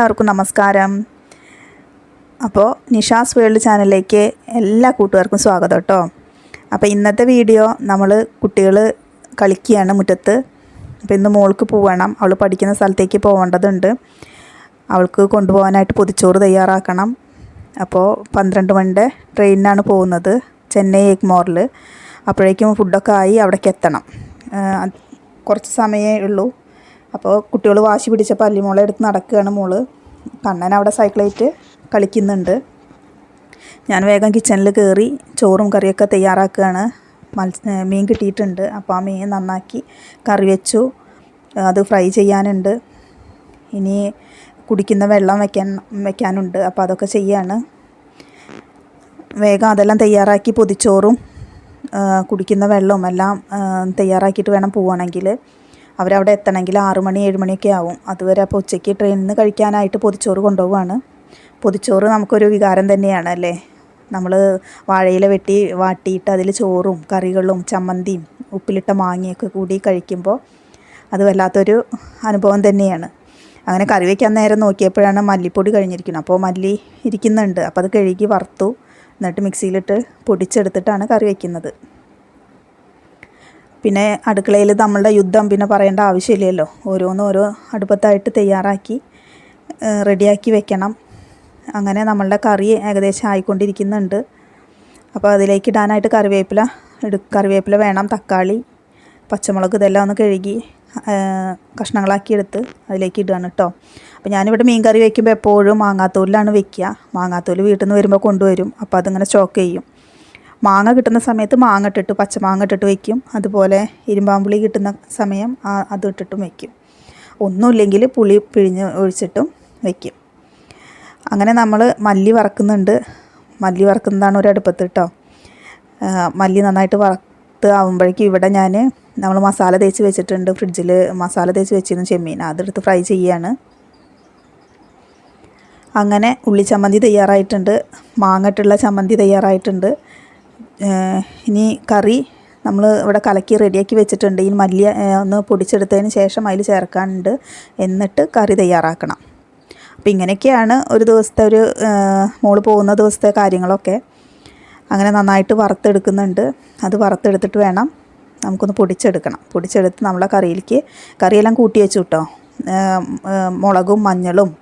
എല്ലാവർക്കും നമസ്കാരം. അപ്പോൾ നിഷാസ് വേൾഡ് ചാനലിലേക്ക് എല്ലാ കൂട്ടുകാർക്കും സ്വാഗതം കേട്ടോ. അപ്പോൾ ഇന്നത്തെ വീഡിയോ നമ്മൾ കുട്ടികൾ കളിക്കുകയാണ് മുറ്റത്ത്. അപ്പോൾ ഇന്ന് മോൾക്ക് പോകണം അവൾ പഠിക്കുന്ന സ്ഥലത്തേക്ക് പോകേണ്ടതുണ്ട് അവൾക്ക് കൊണ്ടുപോകാനായിട്ട് പൊതിച്ചോറ് തയ്യാറാക്കണം. അപ്പോൾ പന്ത്രണ്ട് മണിന്റെ ട്രെയിനിനാണ് പോകുന്നത്. ചെന്നൈ എഗ്മോറിൽ അപ്പോഴേക്കും ഫുഡൊക്കെ ആയി അവിടേക്ക് എത്തണം. കുറച്ച് സമയമേ ഉള്ളൂ. അപ്പോൾ കുട്ടികൾ വാശി പിടിച്ചപ്പോൾ അല്ലിമോളെ എടുത്ത് നടക്കുകയാണ് മോൾ. കണ്ണൻ അവിടെ സൈക്കിളായിട്ട് കളിക്കുന്നുണ്ട്. ഞാൻ വേഗം കിച്ചണിൽ കയറി ചോറും കറിയൊക്കെ തയ്യാറാക്കുകയാണ്. മത്സ്യ മീൻ കിട്ടിയിട്ടുണ്ട്. അപ്പോൾ ആ മീൻ നന്നാക്കി കറി വെച്ചു. അത് ഫ്രൈ ചെയ്യാനുണ്ട്. ഇനി കുടിക്കുന്ന വെള്ളം വെക്കാൻ വെക്കാനുണ്ട്. അപ്പോൾ അതൊക്കെ ചെയ്യാണ്. വേഗം അതെല്ലാം തയ്യാറാക്കി പൊതിച്ചോറും കുടിക്കുന്ന വെള്ളവും എല്ലാം തയ്യാറാക്കിയിട്ട് വേണം പോവുകയാണെങ്കിൽ. അവരവിടെ എത്തണമെങ്കിൽ ആറുമണി ഏഴ് മണിയൊക്കെ ആവും. അതുവരെ അപ്പോൾ ഉച്ചയ്ക്ക് ട്രെയിനിൽ നിന്ന് കഴിക്കാനായിട്ട് പൊതിച്ചോറ് കൊണ്ടുപോവാണ്. പൊതിച്ചോറ് നമുക്കൊരു വികാരം തന്നെയാണ് അല്ലേ? നമ്മൾ വാഴയില വെട്ടി വാട്ടിയിട്ട് അതിൽ ചോറും കറികളും ചമ്മന്തിയും ഉപ്പിലിട്ട മാങ്ങയൊക്കെ കൂടി കഴിക്കുമ്പോൾ അത് വല്ലാത്തൊരു അനുഭവം തന്നെയാണ്. അങ്ങനെ കറി വയ്ക്കാൻ നേരം നോക്കിയപ്പോഴാണ് മല്ലിപ്പൊടി കഴിഞ്ഞിരിക്കുന്നത്. അപ്പോൾ മല്ലി ഇരിക്കുന്നുണ്ട്. അപ്പോൾ അത് കഴുകി വറുത്തു. എന്നിട്ട് മിക്സിയിലിട്ട് പൊടിച്ചെടുത്തിട്ടാണ് കറി വയ്ക്കുന്നത് പിന്നെ അടുക്കളയിൽ നമ്മളുടെ യുദ്ധം പിന്നെ പറയേണ്ട ആവശ്യമില്ലല്ലോ. ഓരോന്നോരോ അടുപ്പത്തായിട്ട് തയ്യാറാക്കി റെഡിയാക്കി വെക്കണം. അങ്ങനെ നമ്മളുടെ കറി ഏകദേശം ആയിക്കൊണ്ടിരിക്കുന്നുണ്ട്. അപ്പോൾ അതിലേക്ക് ഇടാനായിട്ട് കറിവേപ്പില എടു കറിവേപ്പില വേണം തക്കാളി പച്ചമുളക് ഇതെല്ലാം ഒന്ന് കഴുകി കഷ്ണങ്ങളാക്കി എടുത്ത് അതിലേക്ക് ഇടുകയാണ് കേട്ടോ അപ്പോൾ ഞാനിവിടെ മീൻ കറി വയ്ക്കുമ്പോൾ എപ്പോഴും മാങ്ങാത്തോലിലാണ് വെക്കുക. മാങ്ങാത്തോൽ വീട്ടിൽ നിന്ന് വരുമ്പോൾ കൊണ്ടുവരും. അപ്പോൾ അതിങ്ങനെ സ്റ്റോക്ക് ചെയ്യും. മാങ്ങ കിട്ടുന്ന സമയത്ത് മാങ്ങ ഇട്ടിട്ട് പച്ചമാങ്ങ ഇട്ടിട്ട് വയ്ക്കും അതുപോലെ ഇരുമ്പാമ്പുളി കിട്ടുന്ന സമയം അത് ഇട്ടിട്ടും വയ്ക്കും ഒന്നുമില്ലെങ്കിൽ പുളി പിഴിഞ്ഞ് ഒഴിച്ചിട്ടും വയ്ക്കും അങ്ങനെ നമ്മൾ മല്ലി വറക്കുന്നുണ്ട്. മല്ലി വറക്കുന്നതാണ് ഒരു അടുപ്പത്ത് കേട്ടോ മല്ലി നന്നായിട്ട് വറുത്ത് ആവുമ്പോഴേക്കും ഇവിടെ ഞാൻ നമ്മൾ മസാല തേച്ച് വെച്ചിട്ടുണ്ട്. ഫ്രിഡ്ജിൽ മസാല തേച്ച് വെച്ചിരുന്നു ചെമ്മീൻ അതെടുത്ത് ഫ്രൈ ചെയ്യാണ്. അങ്ങനെ ഉള്ളി ചമ്മന്തി തയ്യാറായിട്ടുണ്ട്. മാങ്ങട്ടുള്ള ചമ്മന്തി തയ്യാറായിട്ടുണ്ട്. ഇനി കറി നമ്മൾ ഇവിടെ കലക്കി റെഡിയാക്കി വെച്ചിട്ടുണ്ട്. ഈ മല്ലി ഒന്ന് പൊടിച്ചെടുത്തതിന് ശേഷം അതിൽ ചേർക്കാനുണ്ട്. എന്നിട്ട് കറി തയ്യാറാക്കണം. അപ്പോൾ ഇങ്ങനെയൊക്കെയാണ് ഒരു ദിവസത്തെ ഒരു മോൾ പോകുന്ന ദിവസത്തെ കാര്യങ്ങളൊക്കെ. അങ്ങനെ നന്നായിട്ട് വറുത്തെടുക്കുന്നുണ്ട്. അത് വറുത്തെടുത്തിട്ട് വേണം നമുക്കൊന്ന് പൊടിച്ചെടുക്കണം. പൊടിച്ചെടുത്ത് നമ്മളെ കറിയിലേക്ക് കറിയെല്ലാം കൂട്ടി വെച്ചു കേട്ടോ. മുളകും മഞ്ഞളും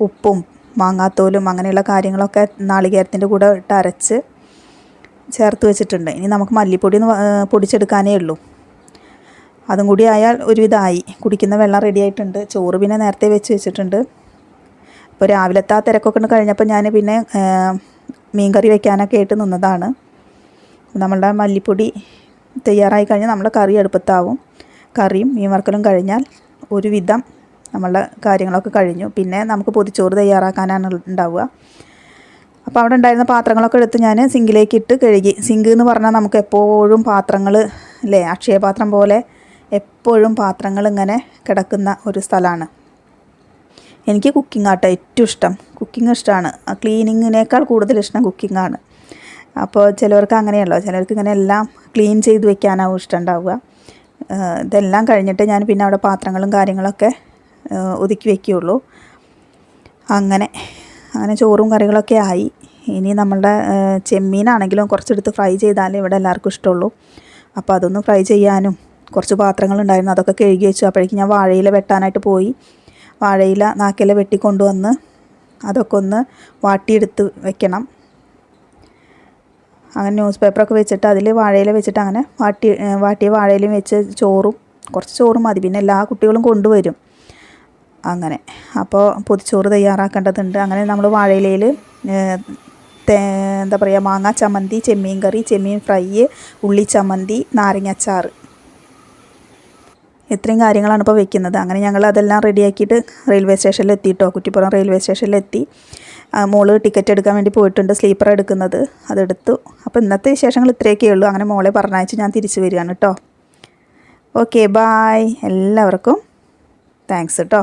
ഉപ്പും മാങ്ങാത്തോലും അങ്ങനെയുള്ള കാര്യങ്ങളൊക്കെ നാളികേരത്തിന്റെ കൂടെ ഇട്ട് അരച്ച് ചേർത്ത് വെച്ചിട്ടുണ്ട്. ഇനി നമുക്ക് മല്ലിപ്പൊടി ഒന്ന് പൊടിച്ചെടുക്കാനേ ഉള്ളൂ. അതും കൂടി ആയാൽ ഒരുവിധമായി കുടിക്കുന്ന വെള്ളം റെഡി ആയിട്ടുണ്ട്. ചോറ് പിന്നെ നേരത്തെ വെച്ച് വെച്ചിട്ടുണ്ട്. ഇപ്പോൾ രാവിലത്തെ ആ തിരക്കൊക്കെ ഉണ്ട് കഴിഞ്ഞപ്പോൾ ഞാൻ പിന്നെ മീൻകറി മീൻ കറി വെക്കാനൊക്കെ ആയിട്ട് നിന്നതാണ്. നമ്മളുടെ മല്ലിപ്പൊടി തയ്യാറായി കഴിഞ്ഞാൽ നമ്മുടെ കറി അടുപ്പത്താവും. കറിയും മീൻ വറുക്കലും കഴിഞ്ഞാൽ ഒരുവിധം നമ്മളുടെ കാര്യങ്ങളൊക്കെ കഴിഞ്ഞു. പിന്നെ നമുക്ക് പൊതിച്ചോറ് തയ്യാറാക്കാനാണ് ഉണ്ടാവുക. അപ്പോൾ അവിടെ ഉണ്ടായിരുന്ന പാത്രങ്ങളൊക്കെ എടുത്ത് ഞാൻ സിങ്കിലേക്ക് ഇട്ട് കഴുകി. സിങ്ക് എന്ന് പറഞ്ഞാൽ നമുക്ക് എപ്പോഴും പാത്രങ്ങൾ അല്ലേ അക്ഷയപാത്രം പോലെ എപ്പോഴും പാത്രങ്ങൾ ഇങ്ങനെ കിടക്കുന്ന ഒരു സ്ഥലമാണ്. എനിക്ക് കുക്കിംഗ് ആട്ടോ ഏറ്റവും ഇഷ്ടം. കുക്കിംഗ് ഇഷ്ടമാണ് ക്ലീനിങ്ങിനേക്കാൾ കൂടുതൽ ഇഷ്ടം കുക്കിംഗ് ആണ്. അപ്പോൾ ചിലവർക്ക് അങ്ങനെയല്ലോ. ചിലർക്ക് ഇങ്ങനെ എല്ലാം ക്ലീൻ ചെയ്ത് വെക്കാനാവും ഇഷ്ടം ഉണ്ടാവുക. ഇതെല്ലാം കഴിഞ്ഞിട്ട് ഞാൻ പിന്നെ അവിടെ പാത്രങ്ങളും കാര്യങ്ങളൊക്കെ ഒതുക്കി വെക്കുകയുള്ളൂ. അങ്ങനെ അങ്ങനെ ചോറും കറികളൊക്കെ ആയി. ഇനി നമ്മളുടെ ചെമ്മീനാണെങ്കിലും കുറച്ചെടുത്ത് ഫ്രൈ ചെയ്താലേ ഇവിടെ എല്ലാവർക്കും ഇഷ്ടമുള്ളൂ. അപ്പോൾ അതൊന്ന് ഫ്രൈ ചെയ്യാനും കുറച്ച് പാത്രങ്ങളുണ്ടായിരുന്നു അതൊക്കെ കഴുകി വെച്ചു. അപ്പോഴേക്കും ഞാൻ വാഴയില വെട്ടാനായിട്ട് പോയി. വാഴയില നാക്കില വെട്ടിക്കൊണ്ടുവന്ന് അതൊക്കെ ഒന്ന് വാട്ടിയെടുത്ത് വെക്കണം. അങ്ങനെ ന്യൂസ് പേപ്പറൊക്കെ വെച്ചിട്ട് അതിൽ വാഴയില വെച്ചിട്ട് അങ്ങനെ വാട്ടി വാട്ടിയ വാഴയിലും വെച്ച് ചോറും കുറച്ച് ചോറും മതി. പിന്നെ എല്ലാ കുട്ടികളും കൊണ്ടുവരും. അങ്ങനെ. അപ്പോൾ പൊതിച്ചോറ് തയ്യാറാക്കേണ്ടതുണ്ട്. അങ്ങനെ നമ്മൾ വാഴയിലയിൽ എന്താ പറയുക മാങ്ങ ചമ്മന്തി ചെമ്മീൻ കറി ചെമ്മീൻ ഫ്രൈ ഉള്ളി ചമ്മന്തി നാരങ്ങാച്ചാറ് ഇത്രയും കാര്യങ്ങളാണ് ഇപ്പോൾ വെക്കുന്നത്. അങ്ങനെ ഞങ്ങൾ അതെല്ലാം റെഡിയാക്കിയിട്ട് റെയിൽവേ സ്റ്റേഷനിൽ എത്തിയിട്ടോ കുറ്റിപ്പുറം റെയിൽവേ സ്റ്റേഷനിലെത്തി മോൾ ടിക്കറ്റ് എടുക്കാൻ വേണ്ടി പോയിട്ടുണ്ട്. സ്ലീപ്പർ എടുക്കുന്നത്. അതെടുത്തു. അപ്പോൾ ഇന്നത്തെ വിശേഷങ്ങൾ ഇത്രയൊക്കെ ഉള്ളൂ. അങ്ങനെ മോളെ പറഞ്ഞയച്ച് ഞാൻ തിരിച്ചു വരികയാണ് കേട്ടോ. Okay bye. എല്ലാവർക്കും താങ്ക്സ് കേട്ടോ.